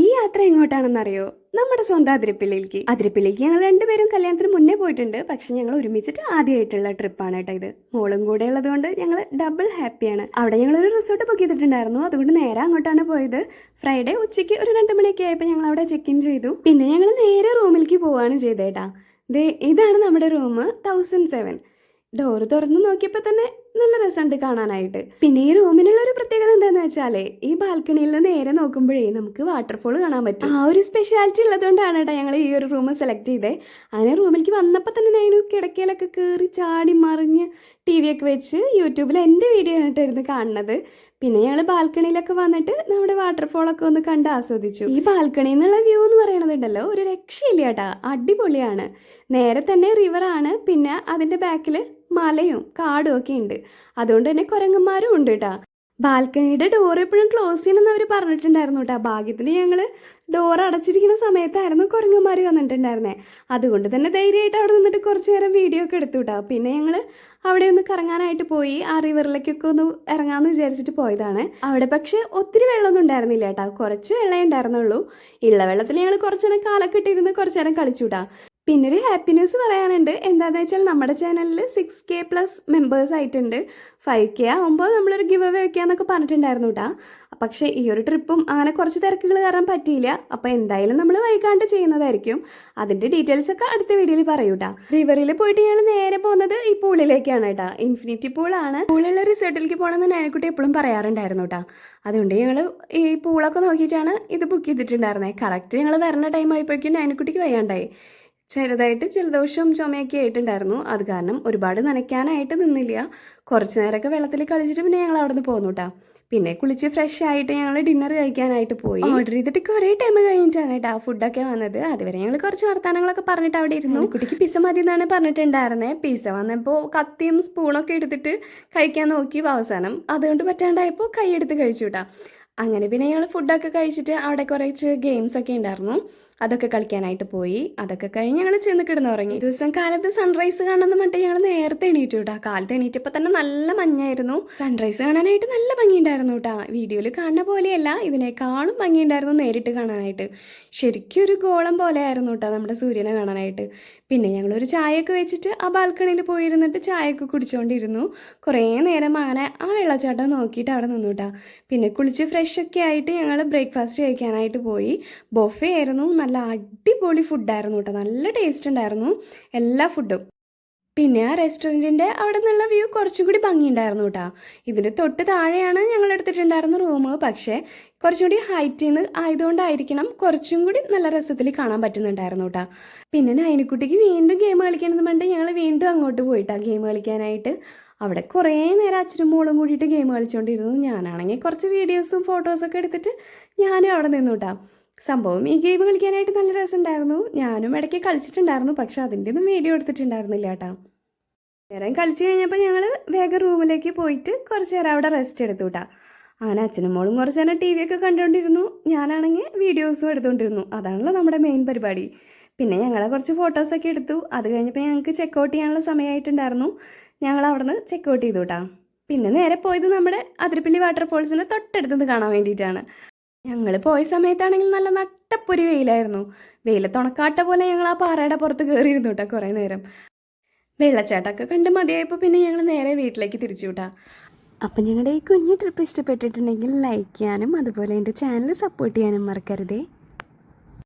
ഈ യാത്ര എങ്ങോട്ടാണെന്നറിയോ? നമ്മുടെ സ്വന്തം അതിരപ്പിള്ളിയിലേക്ക്. അതിരപ്പിള്ളിക്ക് ഞങ്ങൾ രണ്ടുപേരും കല്യാണത്തിന് മുന്നേ പോയിട്ടുണ്ട്. പക്ഷെ ഞങ്ങൾ ഒരുമിച്ചിട്ട് ആദ്യമായിട്ടുള്ള ട്രിപ്പാണ് കേട്ടോ ഇത്. മോളും കൂടെ ഉള്ളത് കൊണ്ട് ഞങ്ങൾ ഡബിൾ ഹാപ്പിയാണ്. അവിടെ ഞങ്ങൾ ഒരു റിസോർട്ട് ബുക്ക് ചെയ്തിട്ടുണ്ടായിരുന്നു. അതുകൊണ്ട് നേരെ അങ്ങോട്ടാണ് പോയത്. ഫ്രൈഡേ ഉച്ചയ്ക്ക് ഒരു രണ്ട് മണിയൊക്കെ ആയപ്പോൾ ഞങ്ങൾ അവിടെ ചെക്ക് ഇൻ ചെയ്തു. പിന്നെ ഞങ്ങൾ നേരെ റൂമിലേക്ക് പോവാണ് ചെയ്തേട്ടാ ദേ ഇതാണ് നമ്മുടെ റൂം തൗസൻഡ് സെവൻ ഡോറ് തുറന്ന് നോക്കിയപ്പോൾ തന്നെ നല്ല രസമുണ്ട് കാണാനായിട്ട്. പിന്നെ ഈ റൂമിനുള്ള ഒരു പ്രത്യേകത എന്താണെന്ന് വെച്ചാലേ ഈ ബാൽക്കണിയിൽ നിന്ന് നേരെ നോക്കുമ്പോഴേ നമുക്ക് വാട്ടർഫോൾ കാണാൻ പറ്റും. ആ ഒരു സ്പെഷ്യാലിറ്റി ഉള്ളതുകൊണ്ടാണ് കേട്ടോ ഞങ്ങൾ ഈ ഒരു റൂം സെലക്ട് ചെയ്തത് അങ്ങനെ റൂമിലേക്ക് വന്നപ്പോൾ തന്നെ ഞാൻ കിടക്കയിലൊക്കെ കയറി ചാടി മറിഞ്ഞ് ടി വി ഒക്കെ വെച്ച് യൂട്യൂബിൽ എന്റെ വീഡിയോ ആയിട്ടായിരുന്നു കാണുന്നത്. പിന്നെ ഞങ്ങൾ ബാൽക്കണിയിലൊക്കെ വന്നിട്ട് നമ്മുടെ വാട്ടർഫോളൊക്കെ ഒന്ന് കണ്ട് ആസ്വദിച്ചു. ഈ ബാൽക്കണിയിൽ നിന്നുള്ള വ്യൂ എന്ന് പറയണതുണ്ടല്ലോ ഒരു രക്ഷയില്ല കേട്ടാ. അടിപൊളിയാണ്. നേരെ തന്നെ റിവറാണ് പിന്നെ അതിന്റെ ബാക്കിൽ മലയും കാടും ഒക്കെ ഉണ്ട്. അതുകൊണ്ട് തന്നെ കുരങ്ങന്മാരും ഉണ്ട് കേട്ടാ ബാൽക്കണിയുടെ ഡോർ എപ്പോഴും ക്ലോസ് ചെയ്യണമെന്ന് അവർ പറഞ്ഞിട്ടുണ്ടായിരുന്നു കേട്ടോ ഭാഗ്യത്തിന് ഞങ്ങൾ ഡോർ അടച്ചിരിക്കുന്ന സമയത്തായിരുന്നു കുരങ്ങന്മാർ വന്നിട്ടുണ്ടായിരുന്നേ. അതുകൊണ്ട് തന്നെ ധൈര്യമായിട്ട് അവിടെ നിന്നിട്ട് കുറച്ച് നേരം വീഡിയോ ഒക്കെ എടുത്തു കേട്ടോ പിന്നെ ഞങ്ങൾ അവിടെ ഒന്ന് കറങ്ങാനായിട്ട് പോയി. ആ റിവറിലേക്കൊക്കെ ഒന്ന് ഇറങ്ങാമെന്ന് വിചാരിച്ചിട്ട് പോയതാണ്. അവിടെ പക്ഷേ ഒത്തിരി വെള്ളമൊന്നും ഉണ്ടായിരുന്നില്ല കേട്ടോ കുറച്ച് വെള്ളമേ ഉണ്ടായിരുന്നുള്ളൂ. ഉള്ള വെള്ളത്തിൽ ഞങ്ങൾ കുറച്ച് നേരം കാലൊക്കെ ഇട്ടിരുന്ന് കുറച്ച് നേരം കളിച്ചു കേട്ടോ പിന്നെ ഒരു ഹാപ്പി ന്യൂസ് പറയാനുണ്ട്. എന്താണെന്ന് വെച്ചാൽ നമ്മുടെ ചാനലിൽ സിക്സ് കെ പ്ലസ് മെമ്പേഴ്സ് ആയിട്ടുണ്ട്. ഫൈവ് കെ ആകുമ്പോൾ നമ്മളൊരു ഗിവ് അവേ വെക്കാന്നൊക്കെ പറഞ്ഞിട്ടുണ്ടായിരുന്നു കേട്ടാ പക്ഷേ ഈ ഒരു ട്രിപ്പും അങ്ങനെ കുറച്ച് തിരക്കുകൾ കാരണം പറ്റിയില്ല. അപ്പോൾ എന്തായാലും നമ്മൾ വൈകാണ്ട് ചെയ്യുന്നതായിരിക്കും. അതിന്റെ ഡീറ്റെയിൽസ് ഒക്കെ അടുത്ത വീഡിയോയിൽ പറയൂ കേട്ടാ റിവറിൽ പോയിട്ട് ഞങ്ങൾ നേരെ പോകുന്നത് ഈ പൂളിലേക്കാണ് കേട്ടാ ഇൻഫിനിറ്റി പൂളാണ്. പൂളുള്ള റിസോർട്ടിലേക്ക് പോകണമെന്ന് നായക്കുട്ടി എപ്പോഴും പറയാറുണ്ടായിരുന്നു കേട്ടാ അതുകൊണ്ട് ഞങ്ങൾ ഈ പൂളൊക്കെ നോക്കിയിട്ടാണ് ഇത് ബുക്ക് ചെയ്തിട്ടുണ്ടായിരുന്നത് കറക്റ്റ് ഞങ്ങൾ വരണ ടൈം ആയപ്പോഴേക്കും നായക്കുട്ടിക്ക് വയ്യാണ്ടായി. ചെറുതായിട്ട് ജലദോഷവും ചുമയൊക്കെ ആയിട്ടുണ്ടായിരുന്നു. അത് കാരണം ഒരുപാട് നനയ്ക്കാനായിട്ട് നിന്നില്ല. കുറച്ച് നേരമൊക്കെ വെള്ളത്തിൽ കളിച്ചിട്ട് പിന്നെ ഞങ്ങൾ അവിടെ നിന്ന് പോന്നു കേട്ടോ പിന്നെ കുളിച്ച് ഫ്രഷ് ആയിട്ട് ഞങ്ങൾ ഡിന്നർ കഴിക്കാനായിട്ട് പോയി. ഓർഡർ ചെയ്തിട്ട് കുറേ ടൈം കഴിഞ്ഞിട്ടാണ് കേട്ടോ ഫുഡൊക്കെ വന്നത്. അതുവരെ ഞങ്ങൾ കുറച്ച് വർത്തമാനങ്ങളൊക്കെ പറഞ്ഞിട്ട് അവിടെ ഇരുന്നു. കുട്ടിക്ക് പിസ മതി എന്നാണ് പറഞ്ഞിട്ടുണ്ടായിരുന്നത് പിസ വന്നപ്പോൾ കത്തിയും സ്പൂണൊക്കെ എടുത്തിട്ട് കഴിക്കാൻ നോക്കി. അവസാനം അതുകൊണ്ട് പറ്റാണ്ടായപ്പോൾ കൈയെടുത്ത് കഴിച്ചു കേട്ടോ അങ്ങനെ പിന്നെ ഞങ്ങൾ ഫുഡൊക്കെ കഴിച്ചിട്ട് അവിടെ കുറച്ച് ഗെയിംസ് ഒക്കെ ഉണ്ടായിരുന്നു. അതൊക്കെ കളിക്കാനായിട്ട് പോയി. അതൊക്കെ കഴിഞ്ഞ് ഞങ്ങൾ ചെന്ന് കിടന്നുറങ്ങി. ദിവസം കാലത്ത് സൺറൈസ് കാണാൻ മറ്റേ ഞങ്ങൾ നേരത്തെ എണീറ്റു കേട്ടോ കാലത്ത് എണീറ്റപ്പോൾ തന്നെ നല്ല മഞ്ഞായിരുന്നു. സൺറൈസ് കാണാനായിട്ട് നല്ല ഭംഗിയുണ്ടായിരുന്നു കേട്ടോ വീഡിയോയിൽ കാണുന്ന പോലെയല്ല ഇതിനേക്കാളും ഭംഗിയുണ്ടായിരുന്നു നേരിട്ട് കാണാനായിട്ട്. ശരിക്കും ഒരു ഗോളം പോലെ ആയിരുന്നു കേട്ടോ നമ്മുടെ സൂര്യനെ കാണാനായിട്ട്. പിന്നെ ഞങ്ങളൊരു ചായയൊക്കെ വെച്ചിട്ട് ആ ബാൽക്കണിയിൽ പോയിരുന്നിട്ട് ചായയൊക്കെ കുടിച്ചുകൊണ്ടിരുന്നു കുറേ നേരം അങ്ങനെ ആ വെള്ളച്ചാട്ടം നോക്കിയിട്ട് അവിടെ നിന്നു കേട്ടോ പിന്നെ കുളിച്ച് ഫ്രഷ് ഒക്കെ ആയിട്ട് ഞങ്ങൾ ബ്രേക്ക്ഫാസ്റ്റ് കഴിക്കാനായിട്ട് പോയി. ബൊഫേ ആയിരുന്നു. നല്ല അടിപൊളി ഫുഡായിരുന്നു കേട്ടോ. നല്ല ടേസ്റ്റ് ഉണ്ടായിരുന്നു എല്ലാ ഫുഡും പിന്നെ ആ റെസ്റ്റോറന്റിന്റെ അവിടെ നിന്നുള്ള വ്യൂ കുറച്ചും കൂടി ഭംഗിയുണ്ടായിരുന്നു കേട്ടോ. ഇതിന്റെ തൊട്ട് താഴെയാണ് ഞങ്ങൾ എടുത്തിട്ടുണ്ടായിരുന്ന റൂം പക്ഷേ കുറച്ചും കൂടി ഹൈറ്റിൽ നിന്ന് ആയതുകൊണ്ടായിരിക്കണം കുറച്ചും കൂടി നല്ല രസത്തിൽ കാണാൻ പറ്റുന്നുണ്ടായിരുന്നു കേട്ടോ. പിന്നെ നൈനക്കുട്ടിക്ക് വീണ്ടും ഗെയിം കളിക്കണമെന്ന് പറഞ്ഞിട്ട് ഞങ്ങൾ വീണ്ടും അങ്ങോട്ട് പോയിട്ടാ ഗെയിം കളിക്കാനായിട്ട്. അവിടെ കുറേ നേരം അച്ഛനും മോളും കൂടിയിട്ട് ഗെയിം കളിച്ചുകൊണ്ടിരുന്നു ഞാനാണെങ്കിൽ കുറച്ച് വീഡിയോസും ഫോട്ടോസൊക്കെ എടുത്തിട്ട് ഞാനും അവിടെ നിന്നു കേട്ടോ. സംഭവം ഈ ഗെയിം കളിക്കാനായിട്ട് നല്ല രസമുണ്ടായിരുന്നു. ഞാനും ഇടയ്ക്ക് കളിച്ചിട്ടുണ്ടായിരുന്നു പക്ഷെ അതിന്റെ ഒന്നും വീഡിയോ എടുത്തിട്ടുണ്ടായിരുന്നില്ല കേട്ടോ നേരം കളിച്ചു കഴിഞ്ഞപ്പോൾ ഞങ്ങൾ വേഗം റൂമിലേക്ക് പോയിട്ട് കുറച്ച് നേരം അവിടെ റെസ്റ്റ് എടുത്തു കേട്ടോ അങ്ങനെ അച്ഛനും മോളും കുറച്ച് നേരം ടി വി ഒക്കെ കണ്ടുകൊണ്ടിരുന്നു. ഞാനാണെങ്കിൽ വീഡിയോസും എടുത്തുകൊണ്ടിരുന്നു. അതാണല്ലോ നമ്മുടെ മെയിൻ പരിപാടി. പിന്നെ ഞങ്ങളെ കുറച്ച് ഫോട്ടോസൊക്കെ എടുത്തു. അത് കഴിഞ്ഞപ്പോൾ ഞങ്ങൾക്ക് ചെക്കൗട്ട് ചെയ്യാനുള്ള സമയമായിട്ടുണ്ടായിരുന്നു. ഞങ്ങൾ അവിടെ നിന്ന് ചെക്കൗട്ട് ചെയ്തു കേട്ടോ പിന്നെ നേരെ പോയത് നമ്മുടെ അതിരപ്പള്ളി വാട്ടർഫോൾസിന് തൊട്ടടുത്തുനിന്ന് കാണാൻ വേണ്ടിയിട്ടാണ്. ഞങ്ങൾ പോയ സമയത്താണെങ്കിൽ നല്ല നട്ടപ്പൊരു വെയിലായിരുന്നു. വെയിലത്തുണക്കാട്ട പോലെ ഞങ്ങൾ ആ പാറയുടെ പുറത്ത് കയറിയിരുന്നു കേട്ടോ കുറേ നേരം. വെള്ളച്ചാട്ടമൊക്കെ കണ്ട് മതിയായപ്പോൾ പിന്നെ ഞങ്ങൾ നേരെ വീട്ടിലേക്ക് തിരിച്ചു വിട്ടാ അപ്പം ഞങ്ങളുടെ ഈ കുഞ്ഞു ട്രിപ്പ് ഇഷ്ടപ്പെട്ടിട്ടുണ്ടെങ്കിൽ ലൈക്ക് ചെയ്യാനും അതുപോലെ എന്റെ ചാനൽ സപ്പോർട്ട് ചെയ്യാനും മറക്കരുതേ.